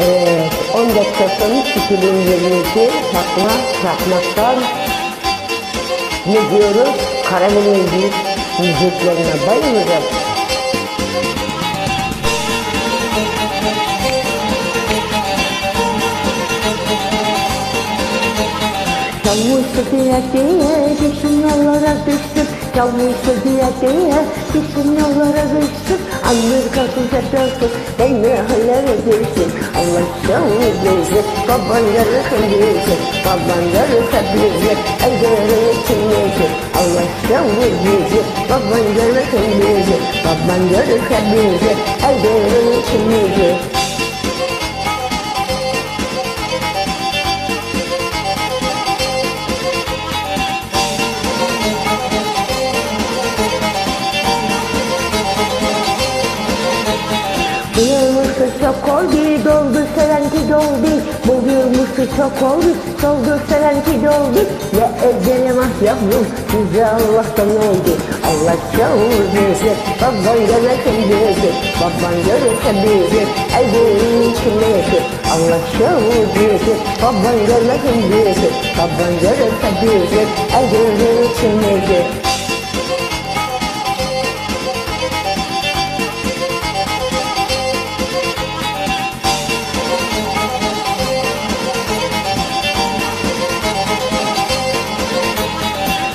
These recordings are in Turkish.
Evet, 14 Kasım 2022 Çakma Çakmak'tan ne diyoruz? Karameli'nin müziklerine bayılacağım. Çalmıştı diye diye düşün yollara düştüm Çalmıştı diye diye düşün yollara düştüm Amerika kucaklasın beni hayal edirsin Allah şahı bizi baban yarısın bizi Baban yarısa bizi ellerin içindeydi Allah şahı bizi baban yarısın bizi Baban yarısa bizi yılmışı çok oldu, doldu sevenki doldu. Bu yılmışı çok oldu, doldu sevenki doldu. Ne edelim ah yavrum, bize Allah'tan oldu. Allah çağır bizi, baban görürse bizi, baban görürse bizi, ellerin içindeydi. Allah çağır bizi, baban görürse bizi, baban görürse bizi, ellerin içindeydi.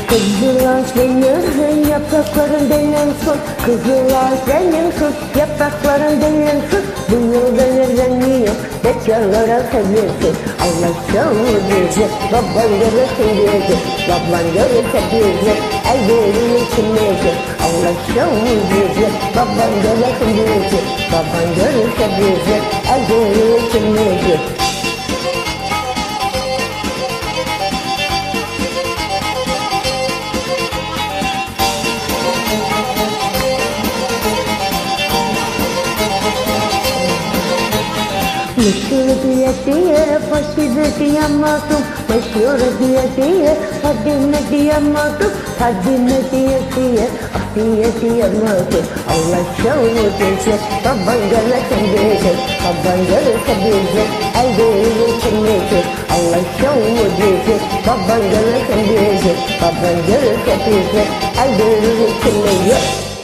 Kızılar senin yaprakların benim sus Kızılar senin sus yaprakların benim sus Bu yıl belirleniyor bekarlara sevirsin Allah çağır bizi baban görürse bizi Baban görürse bizi ellerin içindeydi Allah çağır bizi baban görürse bizi Baban görürse bizi ellerin içindeydi Meşhur diye diye faşize diyemezdim Meşhur diye diye Fadime diyemezdim Fadime diye diye Afiye diyemezdim Allah şahını bizi Baban görürse bizi Baban görürse bizi Ellerin içindeydi Allah şahını bizi Baban görürse bizi Baban görürse bizi Ellerin içindeydi